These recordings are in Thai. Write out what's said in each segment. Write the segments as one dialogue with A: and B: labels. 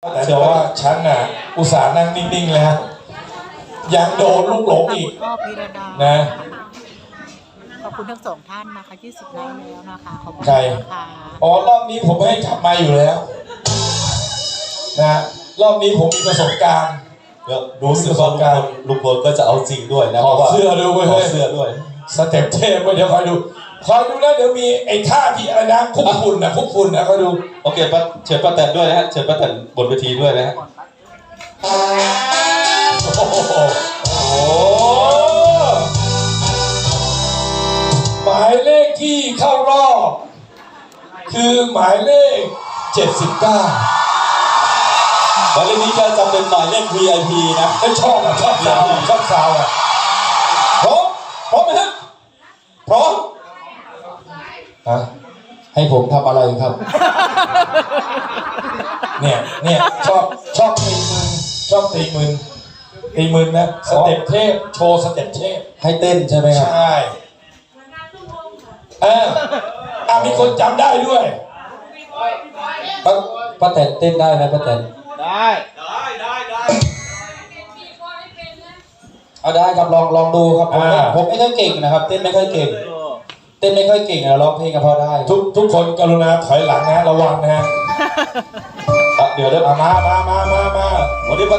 A: แต่เชื่อว่าฉันน่ะอุตส่าห์นั่งนิ่งๆเลยฮะยังโดนลูกหลงอีก
B: ก็พิรดา
A: นะ
B: ขอบคุณทั้งสองท่านนะคะที่สุดไลค์แล้วนะคะขอบคุณ
A: ใคร
B: นะคะ
A: อ๋อรอบนี้ผมไม่ให้จับมาอยู่แล้วนะรอบนี้ผมมีประสบการณ์
C: เดี๋ยวรู้สึกว่าลุงพลลุงพลก็จะเอาจริงด้วยนะ
A: ถอดเสื้อด้วยเว้ย
C: ถอดเสื้อด้วย
A: สเต็ปเทพเว้ยเดี๋ยวคอยดู คอยดูนะเดี๋ยวมีไอ้ท่าที่อะไรนะคุกฝุ่นนะคุกฝุ่นนะคอยดู
C: โอเคป้าเชิญป้าแตนด้วยนะฮะเชิญป้าแตนบนเวทีด้วยนะฮะ
A: โอ้โหโอ้หมายเลขที่เข้ารอบ คือหมายเลข 79
C: หมายเลขนี้ก็จะเป็นหมายเลข VIP นะ
A: ไม่ชอบอะชอบสาวอะชอบสาวอะ
C: พร้อมพร้อมไหมฮะพร้อม
A: ฮะให้ผมทำอะไรครับ เนี่ยเนี่ยชอบชอบตีมือชอบตีมือตีมือนะสเต็ปเทพโชว์สเต็ปเทพ
D: ให้เต้นใช่ไหมครับ
A: ใช่เอออะมีคนจำได้ด้วย
D: ป้าป้าแตนเต้นได้ไหมป้าแตนเอาได้ครับลองลองดูครับผม
A: อ่า
D: ผมไม่ค่อยเก่งนะครับ เต้นไม่ค่อยเก่ง เต้นไม่ค่อยเก่งนะร้องเพลงก็พอได้
A: ทุกทุกคนกรุณาถอยหลังนะระวังนะฮะ
C: อะเดี๋ยวเดี๋ยว
A: อะมามามามามา
C: วันนี้ป้า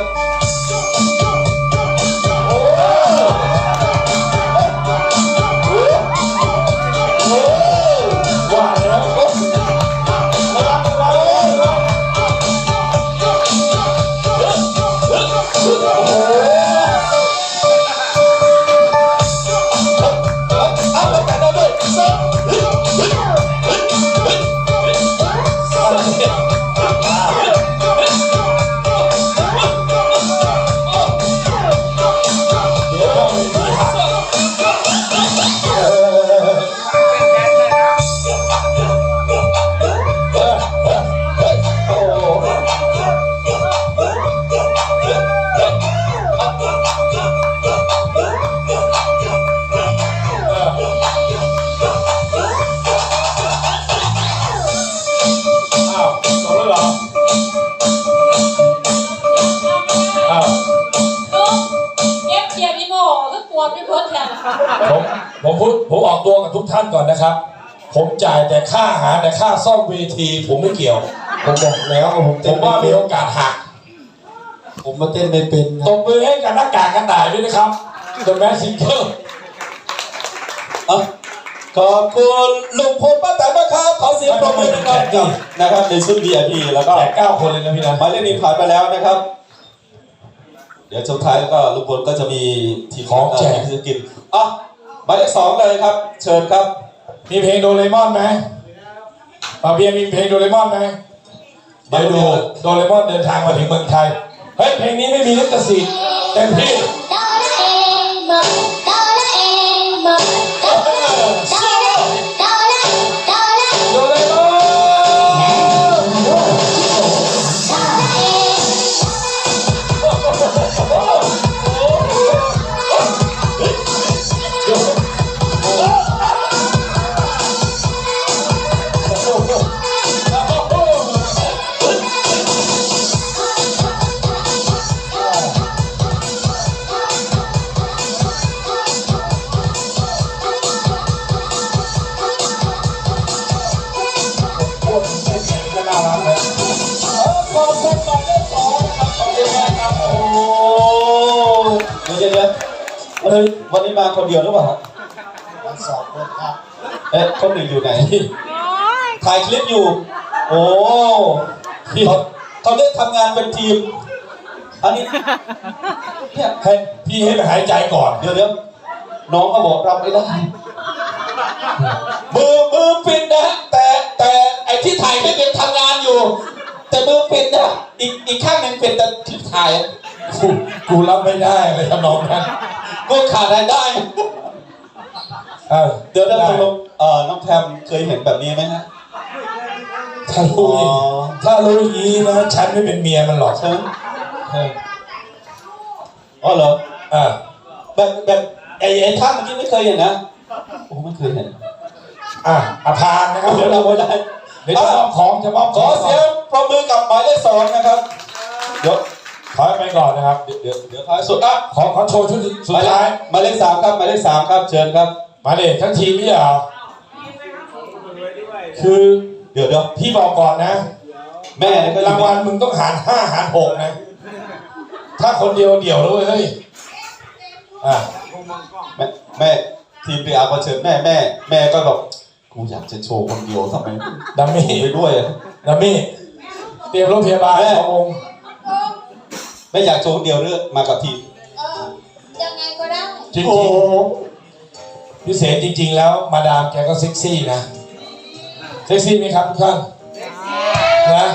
A: ผมผมพูดผมออกตัวกับทุกท่านก่อนนะครับ ผมจ่ายแต่ค่าอาหารแต่ค่าซ่อมเวที ผมไม่เกี่ยว
D: ผมบอกแล้วว่าผม
A: ผ
D: เต้น
A: ม
D: ไม่
A: ว่ามี
D: เป็น
A: โอกาสหัก
D: ผมมาเต้นไม่เป็นค
A: ต
D: รับบ
A: มือให้กับหน้ากากกันหนายด้วยนะครับ The Messenger
C: อะขอบคุณลุงพลป้าแตนนะครับขอเสียงปรบมือนะครับกับนะครับในชุด VIP แล้วก็
A: แจกเก้าคนเลยนะพี่นะ
C: หมายเลขนี้ผ่านไปแล้วนะครับ เดี๋ยวช่วงท้ายแล้วก็ลุงพลก็จะมีทีม
A: ของแจก
C: เที่จะกินอะหมายเลขสองเลยครับ เชิญครับ
A: มีเพลงโดเรมอนไหมปาเบียร์มีเพลงโดเรมอนไหมเดี๋ยวดูโดเรมอนเดินทางมาถึงเมืองไทย เฮ้ยเพลงนี้ไม่มีลิขสิทธิ์เต็มที่
C: วันนี้วันนี้มาคนเดียวหรือเปล่าฮะ
D: สองคนครับ
C: เอ๊ะคนหนึ่งอยู่ไหน ถ่ายคลิปอยู่ โอ้เขาเขาได้ทำงานเป็นทีม อันนี้เนี่ย
A: ให้พี่ให้ไปหายใจก่อน
C: เดี๋ยวเดี๋ยวน้องก็บอกรับไม่ได้ มือมือปิดนะ แต่แต่ไอ้ที่ถ่ายไม่เป็นทำงานอยู่ แต่มือปิดนะอีกอีกข้างหนึ่งเป็นแต่คลิปถ่ายอะ
A: กูกูรับไม่ได้เลยทำนองนั้ น
C: ก็ขาดรายได้
A: เออ
C: เดี๋ยวเดี๋ยวตกลงเอ่อน้องแทมเคยเห็นแบบนี้ไหมฮะ
A: ถ้ารู้อย่าง
C: อ๋อ
A: ถ้ารู้อย่างนี้นะฉันไม่เป็นเมียมันหรอก
C: ใช่ไหม
A: เออ
C: อ๋อเหรอ
A: อ่า
C: แบบแบบไอ้ไอ้ท่าเมื่อกี้ไม่เคยเห็นนะโอ้ไม่เคยเห็น
A: อะอาพานนะครับ
C: เดี๋ยวเราไม่ได้
A: เดี๋ยวจะมอบของจะมอบ
C: ขอเสียงปรบมือกับหมายเลขสองนะครับเดี๋ยว
A: ขอให้ไปก่อนนะครับ
C: เดี๋ยวเดี๋ยวท้ายสุดอะ
A: ขอขอโชว์ชุดสุ
C: ห
A: ด
C: มายเล
A: ท้าย
C: ขหมายเลขสามครับหมายเลขสามครับเชิญครับ
A: มาเด็ทั้งทีมนี่เหรอคือ
C: เดี๋ยวเดี๋ยว
A: พี่บอกก่อนนะ
C: แม่เนี่ยก็
A: รางวัลมึงต้องหารห้าหารหกนะ ถ้าคนเดียวเดี่ยวแล้วเว้ยเฮ้ยอะ
C: แม่แม่ทีมพีอาร์ก็เชิญแม่แม่ แม่ก็แบบกูอยากจะโชว์คนเดียวทำไม
A: ดัมมี่
C: ไปด้วยอะ
A: ดัมมี่เตรียมรถพยาบาลสององค์
C: ไม่อยากโชว์คนเดียวเรื่องมากับทีม
E: เออยังไงก็ได้
A: จริงๆพิเศษจริง ๆ แล้วมาดามแกก็เซ็กซี่นะ เซ็กซี่ไหมครับทุกท่านนะ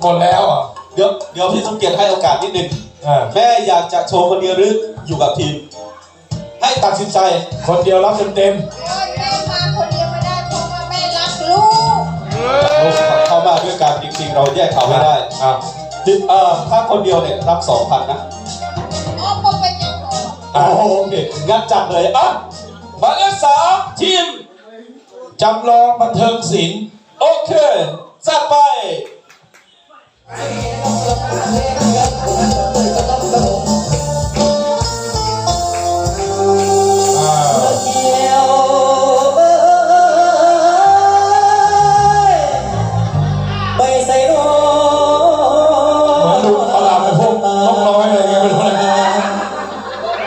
A: หมดแล้วอะ
C: เดี๋ยวเดี๋ยวพี่สมเกียรติให้โอกาสนิดนึง
A: อ่า
C: แม่อยากจะโชว์คนเดียวหรืออยู่กับทีม ให้ตัดสินใจ
A: คนเดียวรับเต็ม
E: โอ้ยแม่มาคนเดียวไม่ได้เพราะว่าแม่รักลูก
C: ลูกเข้ามาด้วยกันจริงๆ เราแยกเขา
A: ๆ
C: ไม่ได้
A: อะ
C: ติด เอ่อถ้าคนเดียวเนี่ยรับสองพันนะ
E: อ๋อก็ไปยังหอ
A: อะ
C: โอ้โหโอเคงั้นจัดเลยอะ
A: หมายเลขสามทีมจำลองบันเทิงศิลป์
C: โอเคจัดไป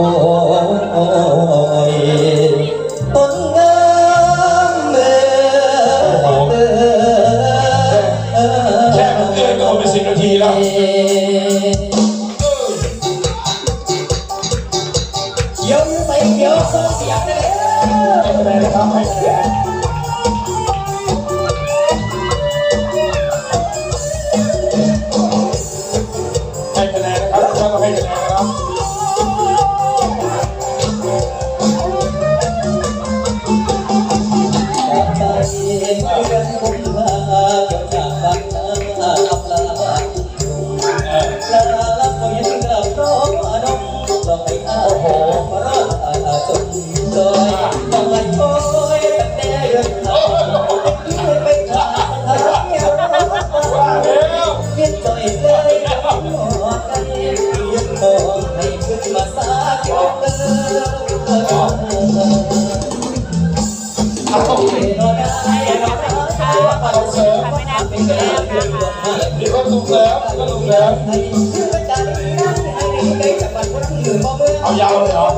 A: ต้นมา
D: ไอ้พี่สายแล้วบอสวอนหาหน้าโอ้ยต้นงามเมื่อ
A: แค่ผมเอื้อนก็หมดไปสิบนาทีแล้ว
D: เขียวใส่เขียวส่งเสียงเลย
A: ให้คะแนนนะครับ มีคนถูกแล้วก็ถูกแล้วเอายาวเลยเหรอ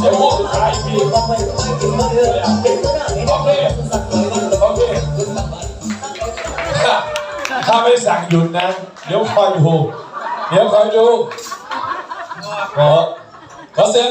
A: เดี๋ยวพูดสุดท้ายอีกทีโอเคโอเคถ้าไม่สั่งหยุดนะ เดี๋ยวคอยดูเดี๋ยวคอยดู
C: ขอขอเสียง